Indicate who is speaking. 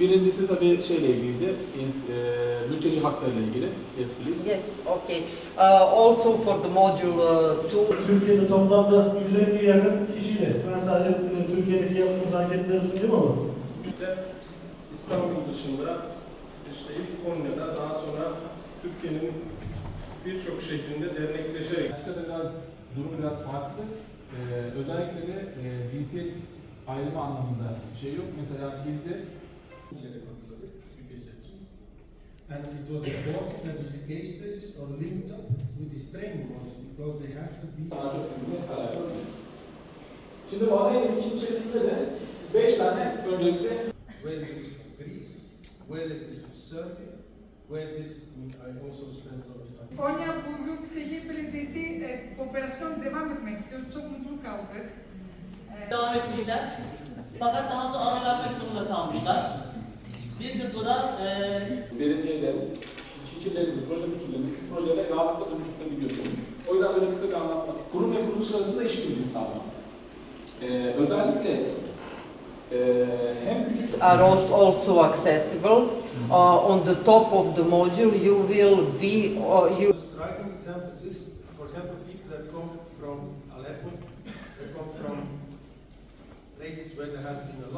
Speaker 1: Birincisi tabii şeyle ilgiliydi, e, mülteci haklarıyla ilgili. Yes please.
Speaker 2: Yes, okay. Uh, also for the module uh, two,
Speaker 3: Türkiye'de toplamda 150 yakın kişiyle. Ben sadece e, Türkiye'deki yaptığımız anketleri sunayım ama
Speaker 4: İşte İstanbul dışında işte ilk Konya'da daha sonra Türkiye'nin birçok şehrinde dernekleşerek
Speaker 1: Başka biraz durum biraz farklı. Ee, özellikle de e, cinsiyet ayrımı anlamında bir şey yok. Mesela bizde
Speaker 5: it was important that these case studies are linked up with these training modules because they have to be
Speaker 1: daha çok bizimle alakalı. Şimdi bu ADN için içerisinde de 5 tane öncelikle
Speaker 5: whether it is for Greece, whether it is for Serbia, whether it is, I mean, I also spent a lot of time.
Speaker 6: Konya Büyük Şehir Belediyesi e, kooperasyonu devam etmek istiyoruz. Çok mutlu kaldık. E,
Speaker 7: devam edecekler. Fakat daha sonra ara vermek zorunda kalmışlar. Bir kısmı da eee
Speaker 1: belediyelerin fikirlerinizi, proje fikirlerinizi projelere rahatlıkla dönüştürebiliyorsunuz. O yüzden böyle kısa bir anlatmak istedim. Kurum ve kuruluş arasında işbirliği sağlamak. Ee, özellikle e, hem küçük
Speaker 2: are als- also accessible. Uh, on the top of the module, you will be, uh, you
Speaker 5: striking example is, for example, people that come from Aleppo, they come from places where there has been a lot